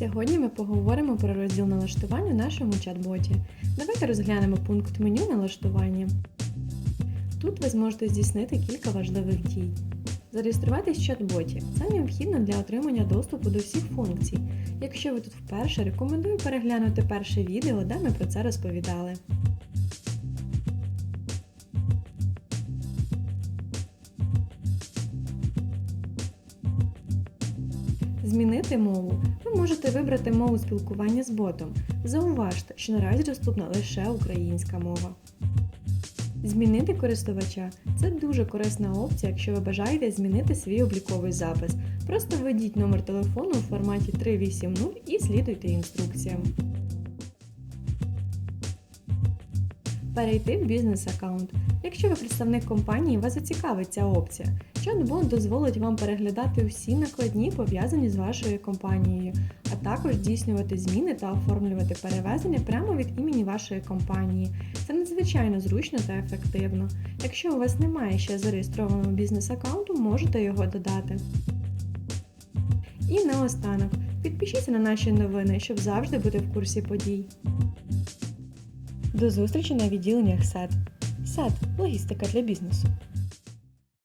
Сьогодні ми поговоримо про розділ налаштування в нашому чат-боті. Давайте розглянемо пункт меню налаштування. Тут ви зможете здійснити кілька важливих дій. Зареєструватись в чат-боті це необхідно для отримання доступу до всіх функцій. Якщо ви тут вперше, рекомендую переглянути перше відео, де ми про це розповідали. Змінити мову. Ви можете вибрати мову спілкування з ботом. Зауважте, що наразі доступна лише українська мова. Змінити користувача це дуже корисна опція, якщо ви бажаєте змінити свій обліковий запис. Просто введіть номер телефону у форматі 380 і слідуйте інструкціям. Перейти в бізнес-аккаунт. Якщо ви представник компанії, вас зацікавить ця опція. Чат-бот дозволить вам переглядати всі накладні, пов'язані з вашою компанією, а також здійснювати зміни та оформлювати перевезення прямо від імені вашої компанії. Це надзвичайно зручно та ефективно. Якщо у вас немає ще зареєстрованого бізнес-аккаунту, можете його додати. І наостанок, підпишіться на наші новини, щоб завжди бути в курсі подій. До зустрічі на відділеннях САД. САД логістика для бізнесу.